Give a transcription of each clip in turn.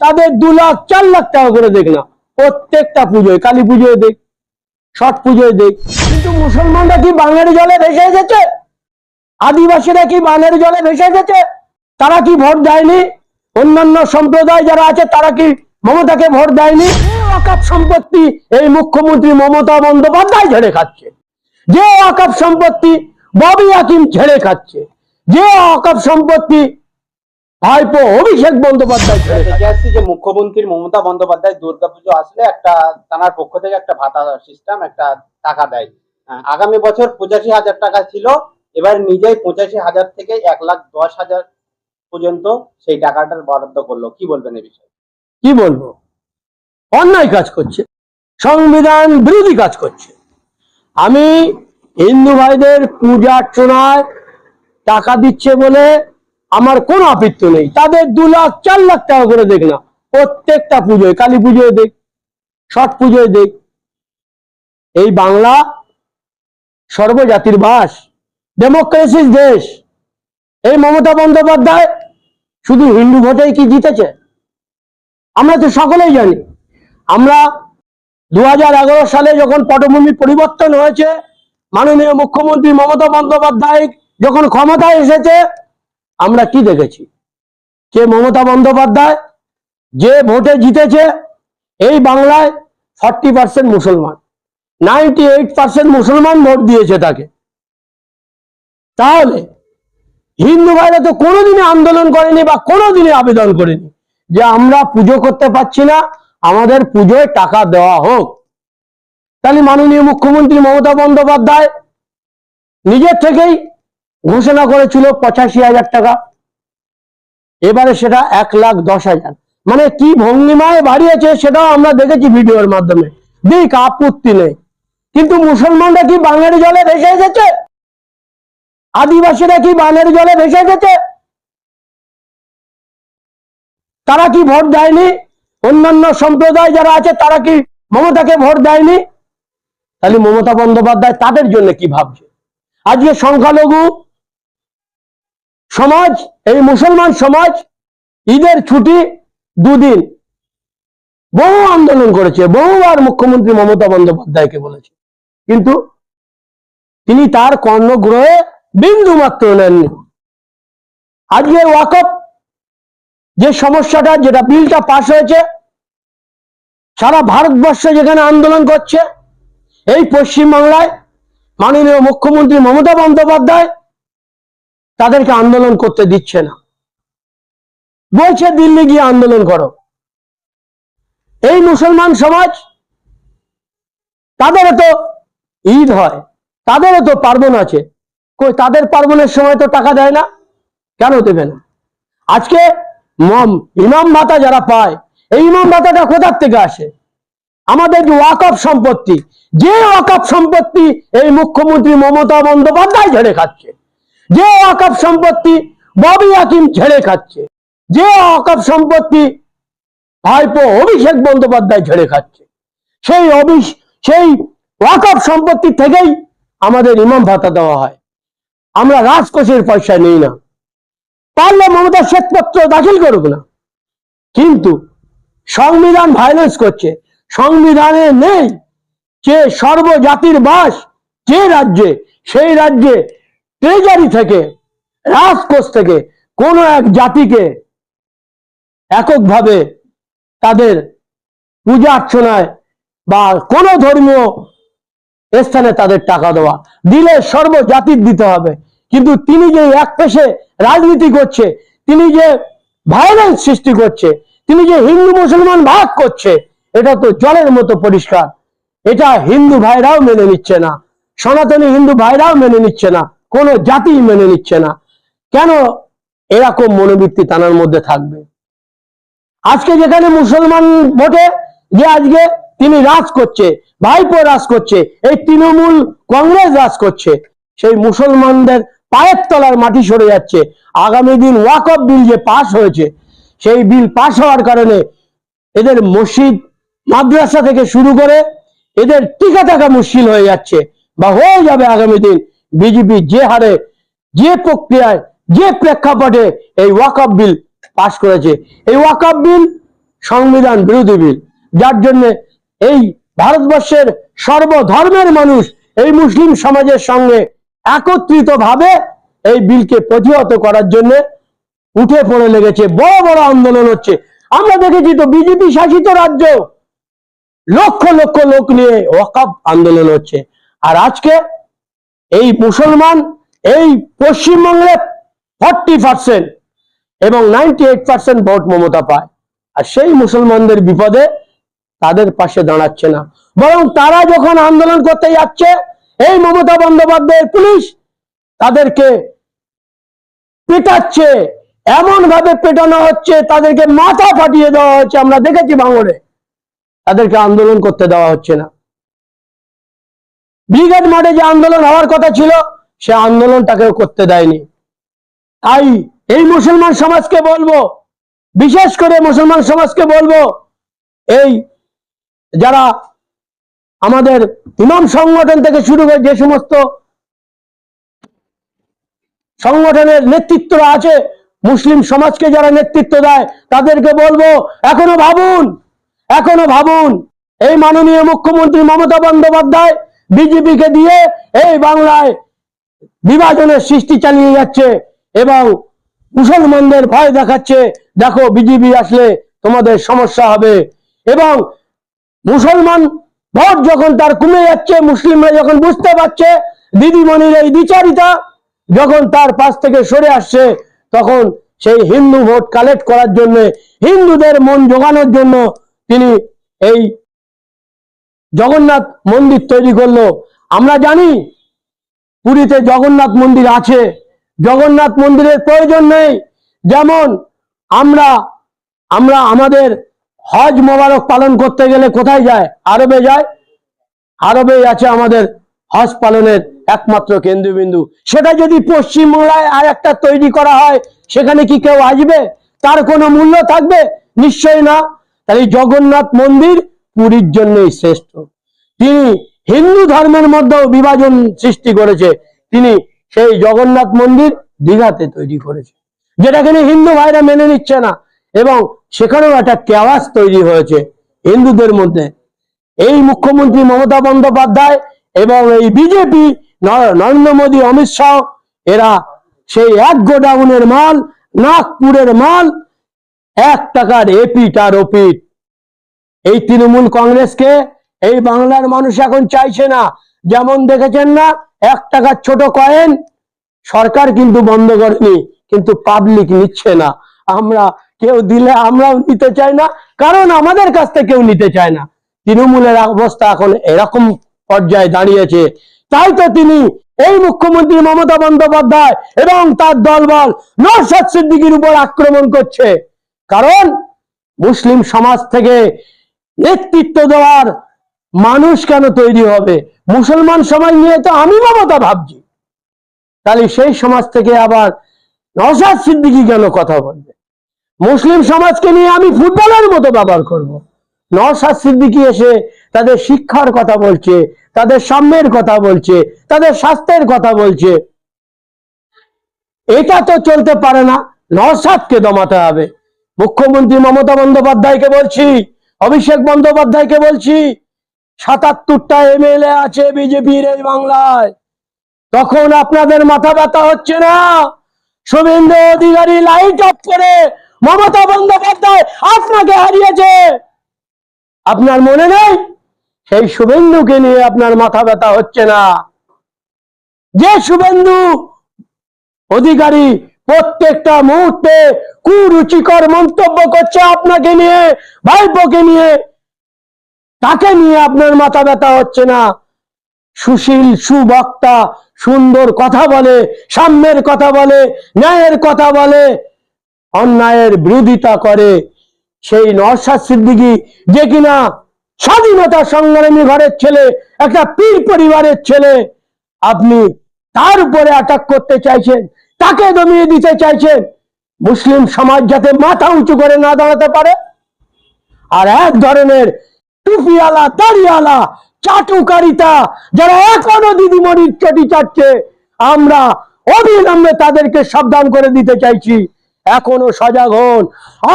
তাদের দু লাখ, চার লাখ টাকা করে দেখ না। প্রত্যেকটা পুজোয়, কালী পুজোয় দেখ, ছট পুজোয় দেখ। কিন্তু মুসলমানরা কি বাঙালি জলে ভেসে এসেছে? আদিবাসীরা কি বাঙালি জলে ভেসে এসেছে? তারা কি ভোট দেয়নি? অন্যান্য সম্প্রদায় যারা আছে, তারা কি মমতাকে ভোট দেয়নি? ওয়াকাফ সম্পত্তি এই মুখ্যমন্ত্রী মমতা বন্দ্যোপাধ্যায় ঝেড়ে খাচ্ছে। যে ওয়াকাফ সম্পত্তি ববি হাকিম ঝেড়ে খাচ্ছে। যে ওয়াকাফ সম্পত্তি ভাইপো অভিষেক বন্দ্যোপাধ্যায়। দেখে আসছি যে মুখ্যমন্ত্রী মমতা বন্দ্যোপাধ্যায় দুর্গাপুজো আসলে একটা তার পক্ষ থেকে একটা ভাতা সিস্টেম একটা টাকা দেয়। হ্যাঁ, আগামী বছর পঁচাশি হাজার টাকা ছিল এবার নিজেই পঁচাশি হাজার থেকে এক লাখ দশ হাজার পর্যন্ত সেই টাকাটার বরাদ্দ করল। কি বলবেন এই বিষয়ে? কি বলব? অন্যায় কাজ করছে সংবিধান বিরোধী কাজ করছে। আমি হিন্দু ভাইদের পূজা অর্চনায় টাকা দিচ্ছে বলে আমার কোনো আপত্তি নেই। তাদের দু লাখ, চার লাখ টাকা করে দেখ না। প্রত্যেকটা পুজোয়, কালী পুজোয় দেখ, ছট পুজোয় দেখ। এই বাংলা সর্বজাতির বাস, ডেমোক্রেসির দেশ। এই মমতা বন্দ্যোপাধ্যায় শুধু হিন্দু ভোটেই কি জিতেছে? আমরা তো সকলেই জানি। আমরা দু হাজার এগারো সালে যখন পটভূমি পরিবর্তন হয়েছে, মাননীয় মুখ্যমন্ত্রী মমতা বন্দ্যোপাধ্যায় যখন ক্ষমতায় এসেছে আমরা কি দেখেছি? যে মমতা বন্দ্যোপাধ্যায় যে ভোটে জিতেছে, এই বাংলায় ফর্টি পার্সেন্ট মুসলমান। নাইনটি এইট পার্সেন্ট মুসলমান ভোট দিয়েছে তাকে। তাহলে হিন্দু ভাইরা তো কোনোদিনই আন্দোলন করেনি বা কোনোদিনই আবেদন করেনি যে আমরা পুজো করতে পারছি না, আমাদের পুজোয় টাকা দেওয়া হোক। তাহলে মাননীয় মুখ্যমন্ত্রী মমতা বন্দ্যোপাধ্যায় নিজের থেকেই ঘোষণা করেছিল পঁচাশি হাজার টাকা। এবারে সেটা এক লাখ দশ হাজার। মানে কি ভঙ্গিমায় বাড়িয়েছে সেটাও আমরা দেখেছি ভিডিওর মাধ্যমে। দিক আপত্তি নেই। কিন্তু মুসলমানরা কি বাঙালি জলে ভেসে এসেছে? আদিবাসীরা কি বানের জলে ভেসে গেছে তারা কি ভোট দেয়নি? অন্যান্য সম্প্রদায় যারা আছে, তারা কি মমতাকে ভোট দেয়নি? তাহলে মমতা বন্দ্যোপাধ্যায় তাদের জন্য কি ভাবছে? আজকে সংখ্যালঘু সমাজ, এই মুসলমান সমাজ ঈদের ছুটি দুদিন। বহু আন্দোলন করেছে, বহুবার মুখ্যমন্ত্রী মমতা বন্দ্যোপাধ্যায়কে বলেছে। কিন্তু তিনি তার কর্ণগ্রহে বিন্দু মাত্র নেননি। আজকে ওয়াকফ যে সমস্যাটা, যেটা বিলটা পাশ হয়েছে, সারা ভারতবর্ষে যেখানে আন্দোলন করছে, এই পশ্চিমবাংলায় মাননীয় মুখ্যমন্ত্রী মমতা বন্দ্যোপাধ্যায় তাদেরকে আন্দোলন করতে দিচ্ছে না। বলছে, দিল্লি গিয়ে আন্দোলন করো। এই মুসলমান সমাজ, তাদেরও তো ঈদ হয়, তাদেরও তো পার্বণ আছে। কই, তাদের পার্বণের সময় তো টাকা দেয় না? কেন দেবে না? আজকে মম, ইমাম ভাতা যারা পায়, এই ইমাম ভাতাটা কোথার থেকে আসে? আমাদের যে ওয়াকফ সম্পত্তি, যে ওয়াকফ সম্পত্তি এই মুখ্যমন্ত্রী মমতা বন্দ্যোপাধ্যায় ঝেড়ে খাচ্ছে। যে ওয়াকফ সম্পত্তি ববি হাকিম ঝেড়ে খাচ্ছে, যে ওয়াকফ সম্পত্তি ভাইপো অভিষেক বন্দ্যোপাধ্যায় ঝেড়ে খাচ্ছে, সেই অভিষ, সেই ওয়াকফ সম্পত্তি থেকেই আমাদের ইমাম ভাতা দেওয়া হয়। আমরা রাজকোষের পয়সা নেই না। পারলে মমতা শ্বেতপত্র দাখিল করুক না। কিন্তু সংবিধান ভায়োলেন্স করছে। সংবিধানে নেই যে সর্বজাতির বাস যে রাজ্যে, সেই রাজ্যে ট্রেজারি থেকে, রাজকোষ থেকে কোনো এক জাতিকে এককভাবে তাদের পূজা অর্চনায় বা কোনো ধর্মীয় স্থানে তাদের টাকা দেওয়া। দিলে সর্বজাতির দিতে হবে। কিন্তু তিনি যে এক পেশে রাজনীতি করছে, তিনি যে ভায়োলেন্স সৃষ্টি করছে, তিনি যে হিন্দু মুসলমান ভাগ করছে, এটা তো জলের মতো পরিষ্কার। এটা হিন্দু ভাইরাও মেনে নিচ্ছে না, সনাতনী হিন্দু ভাইরাও মেনে নিচ্ছে না। কোনো জাতি মেনে নিচ্ছে না। কেন এরকম মনোবৃত্তি তানার মধ্যে থাকবে? আজকে যেখানে মুসলমান ভোটে যে আজকে তিনি রাজ করছে, ভাইপো রাজ করছে, এই তৃণমূল কংগ্রেস রাজ করছে, সেই মুসলমানদের পায়ের তলার মাটি সরে যাচ্ছে। আগামী দিন ওয়াকফ বিল যে পাশ হয়েছে, সেই বিল পাশ হওয়ার কারণে এদের মসজিদ, মাদ্রাসা থেকে শুরু করে এদের টিকা থাকা মুশকিল হয়ে যাচ্ছে বা হয়ে যাবে আগামী দিন। বিজেপি যে হারে, যে প্রক্রিয়ায়, যে প্রেক্ষাপটে এই ওয়াকফ বিল পাশ করেছে। এই ওয়াকফ বিল সংবিধান বিরোধী বিল। যার জন্য এই ভারতবর্ষের সর্বধর্মের মানুষ এই মুসলিম সমাজের সঙ্গে একত্রিত ভাবে এই বিলকে প্রতিহত করার জন্য উঠে পড়ে লেগেছে। বড় বড় আন্দোলন হচ্ছে। আমরা দেখেছি তো বিজেপি শাসিত রাজ্য। লক্ষ লক্ষ লোক নিয়ে ওয়াকাব আন্দোলন হচ্ছে। আর আজকে এই মুসলমান, এই পশ্চিমবঙ্গে ফর্টি পার্সেন্ট এবং ninety eight percent vote Mamata পায়। আর সেই মুসলমানদের বিপদে তাদের পাশে দাঁড়াচ্ছে না। বরং তারা যখন আন্দোলন করতে যাচ্ছে, এই মমতা বন্দ্যোপাধ্যায়ের পুলিশ তাদেরকে পেটাচ্ছে। এমন ভাবে পেটানো হচ্ছে, তাদেরকে মাথা ফাটিয়ে দেওয়া হচ্ছে। আমরা দেখেছি ভাঙড়ে। তাদেরকে আন্দোলন করতে দেওয়া হচ্ছে না। ব্রিগেড মাঠে যে আন্দোলন হওয়ার কথা ছিল, সে আন্দোলনটাকেও করতে দেয়নি। তাই এই মুসলমান সমাজকে বলব, বিশেষ করে মুসলমান সমাজকে বলব, এই যারা আমাদের ইমাম সংগঠন থেকে শুরু করে যে সমস্ত সংগঠনের নেতৃত্ব আছে, মুসলিম সমাজকে যারা নেতৃত্ব দেয়, তাদেরকে বলব, এখনও ভাবুন এখনও ভাবুন। এই মাননীয় মুখ্যমন্ত্রী মমতা বন্দ্যোপাধ্যায় বিজেপিকে দিয়ে এই বাংলায় বিভাজনের সৃষ্টি চালিয়ে যাচ্ছে এবং মুসলমানদের ভয় দেখাচ্ছে, দেখো বিজেপি আসলে তোমাদের সমস্যা হবে। এবং মুসলমান ভোট যখন তার কমে যাচ্ছে, মুসলিমরা যখন বুঝতে পারছে, দিদিমণির এই বিচারিতা যখন তার পাশ থেকে সরে আসছে, তখন সেই হিন্দু ভোট কালেক্ট করার জন্য, হিন্দুদের মন জোগানোর জন্য তিনি এই জগন্নাথ মন্দির তৈরি করল। আমরা জানি পুরীতে জগন্নাথ মন্দির আছে। জগন্নাথ মন্দিরের প্রয়োজন নেই। যেমন আমরা আমরা আমাদের হজ মোবারক পালন করতে গেলে কোথায় যায়? আরবে যায়। আরবে আছে আমাদের হজ পালনের একমাত্র কেন্দ্রবিন্দু। সেটা যদি পশ্চিমবাংলায় আর একটা তৈরি করা হয়, সেখানে কি কেউ আসবে? তার কোনো মূল্য থাকবে? নিশ্চয়ই না। এই জগন্নাথ মন্দির পুরীর জন্যই শ্রেষ্ঠ। তিনি হিন্দু ধর্মের মধ্যেও বিভাজন সৃষ্টি করেছে। তিনি সেই জগন্নাথ মন্দির দীঘাতে তৈরি করেছে। যেটা কিনা হিন্দু ভাইরা মেনে নিচ্ছে না এবং সেখানেও একটা কেওয়াস তৈরি হয়েছে হিন্দুদের মধ্যে। এই মুখ্যমন্ত্রী মমতা বন্দ্যোপাধ্যায় এবং এই বিজেপি নরেন্দ্র মোদী, অমিত শাহ, এরা সেই এক গোডাউনের মাল, নাগপুরের মাল, এক টাকার এপিট আর ওপিট এই তৃণমূল কংগ্রেসকে এই বাংলার মানুষ এখন চাইছে না। যেমন দেখেছেন না, এক টাকার ছোট কয়েন সরকার কিন্তু বন্ধ করেনি, কিন্তু পাবলিক নিচ্ছে না। আমরা কেউ দিলে আমরাও নিতে চাই না, কারণ আমাদের কাছ থেকে কেউ নিতে চায় না। তৃণমূলের অবস্থা এখন এরকম পর্যায়ে দাঁড়িয়েছে। তাই তো তিনি এই মুখ্যমন্ত্রী মমতা বন্দ্যোপাধ্যায় এবং তার দলবল নরসাদ সিদ্দিকির উপর আক্রমণ করছে। কারণ মুসলিম সমাজ থেকে নেতৃত্ব দেওয়ার মানুষ কেন তৈরি হবে? মুসলমান সমাজ নিয়ে তো আমি মমতা ভাবছি। তাহলে সেই সমাজ থেকে আবার নসাদ সিদ্দিকি কেন কথা বলবে? মুসলিম সমাজকে নিয়ে আমি ফুটবলের মতো ব্যবহার করব। নসাদ সিদ্দিকি এসে তাদের শিক্ষার কথা বলছে, তাদের সাম্যের কথা বলছে, তাদের স্বাস্থ্যের কথা বলছে। এটা তো চলতে পারে না। নসাদকে দমাতে হবে। মুখ্যমন্ত্রী মমতা বন্দ্যোপাধ্যায়কে বলছি অভিষেক বন্দ্যোপাধ্যায়কে বলছি, সাতাত্তরটা এমএলএ আছে বিজেপির এই বাংলায়। তখন আপনাদের মাথা ব্যথা হচ্ছে না? শুভেন্দু অধিকারী লাইট অফ করে মমতা বন্দ্যোপাধ্যায় আপনাকে হারিয়েছে। আপনার মনে নেই? সেই শুভেন্দুকে নিয়ে আপনার মাথা ব্যথা হচ্ছে না। যে শুভেন্দু অধিকারী প্রত্যেকটা মুহূর্তে কুরুচিকর মন্তব্য করছে আপনাকে নিয়ে, ভাইপোকে নিয়ে। তাকে নিয়ে আপনার মাথা ব্যথা হচ্ছে না। সুশীল, সুবক্তা, সুন্দর কথা বলে, সাম্যের কথা বলে, ন্যায়ের কথা বলে, অন্যায়ের বিরোধিতা করে। সেই নরসাদ সিদ্দিকী যে কিনা স্বাধীনতা সংগ্রামী ঘরের ছেলে, একটা পীর পরিবারের ছেলে, আপনি তার উপরে অ্যাটাক করতে চাইছেন। তাকে দমিয়ে দিতে চাইছেন মুসলিম সমাজ যাতে মাথা উঁচু করে না দাঁড়াতে পারে। আর এক ধরনের টুপিওয়ালা, দাড়িওয়ালা, চাটুকারিতা যারা এখনও দিদিমণির চটি চাচ্ছে আমরা অবিলম্বে তাদেরকে সাবধান করে দিতে চাইছি। এখনও সজাগ হন।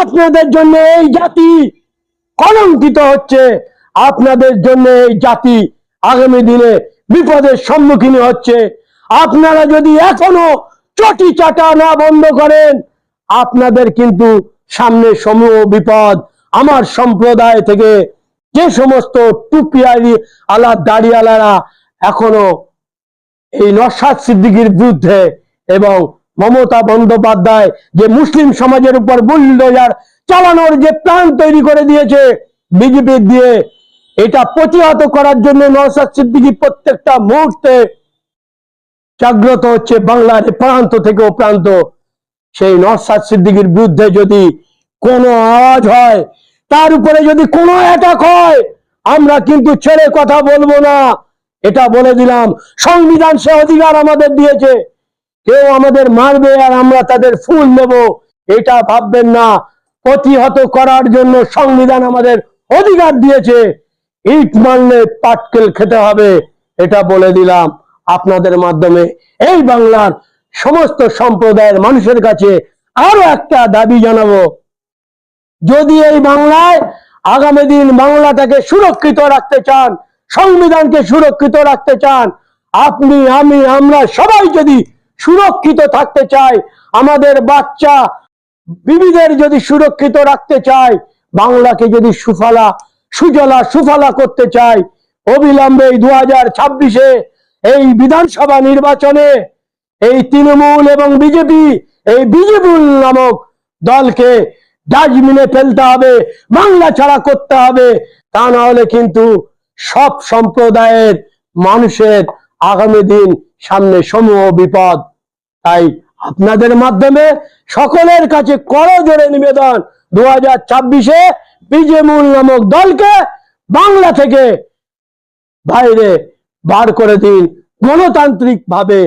আপনাদের জন্য এই জাতি কলঙ্কিত হচ্ছে। আপনাদের জন্য এই জাতি আগামী দিনে বিপদের সম্মুখীন হচ্ছে। আপনারা যদি এখনও চটি চাটা না বন্ধ করেন। আপনাদের কিন্তু সামনে সমূহ বিপদ। আমার সম্প্রদায় থেকে যে সমস্ত টুপিয়ারি আলা দাড়িয়ালারা এখনও এই নসাদ সিদ্দিকির বিরুদ্ধে এবং মমতা বন্দ্যোপাধ্যায় যে মুসলিম সমাজের উপর বুলডোজার চালানোর যে প্ল্যান তৈরি করে দিয়েছে বিজেপি দিয়ে, এটা প্রতিহত করার জন্য নসাদ সিদ্দিকি প্রত্যেকটা মুহূর্তে জাগ্রত হচ্ছে বাংলার প্রান্ত থেকে প্রান্ত। সেই নসাদ সিদ্দিকির বিরুদ্ধে যদি কোনো আওয়াজ হয়, তার উপরে যদি কোনো অ্যাটাক হয়, আমরা কিন্তু ছেড়ে কথা বলব না। এটা বলে দিলাম, সংবিধান সে অধিকার আমাদের দিয়েছে। কেউ আমাদের মারবে আর আমরা তাদের ফুল নেব, এটা ভাববেন না। প্রতিহত করার জন্য সংবিধান আমাদের অধিকার দিয়েছে। ইট মারলে পাটকেল খেতে হবে, এটা বলে দিলাম। আপনাদের মাধ্যমে এই বাংলার সমস্ত সম্প্রদায়ের মানুষের কাছে আরও একটা দাবি জানাব। যদি এই বাংলায় আগামী দিন বাংলাটাকে সুরক্ষিত রাখতে চান, সংবিধানকে সুরক্ষিত রাখতে চান, আপনি, আমি, আমরা সবাই যদি সুরক্ষিত থাকতে চাই, আমাদের বাচ্চা বিবিদের যদি সুরক্ষিত রাখতে চাই, বাংলাকে যদি সুফলা, সুজলা, সুফলা করতে চাই, অবিলম্বে দু হাজার ছাব্বিশে এই বিধানসভা নির্বাচনে এই তৃণমূল এবং বিজেপি, এই বিজেপি নামক দলকে ডাস্টবিনে ফেলতে হবে, বাংলা ছাড়া করতে হবে। তা না হলে কিন্তু সব সম্প্রদায়ের মানুষের আগামী দিন সামনে সমূহ বিপদ। তাই আপনাদের মাধ্যমে সকলের কাছে করজোরে নিবেদন। দু হাজার ছাব্বিশে বিজেমুল নামক দলকে বাংলা থেকে বাইরে বার করে দিন। গণতান্ত্রিক ভাবে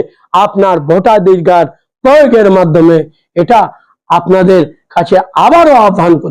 আপনার ভোটাধিকার প্রয়োগের মাধ্যমে। এটা আপনাদের কাছে আবারও আহ্বান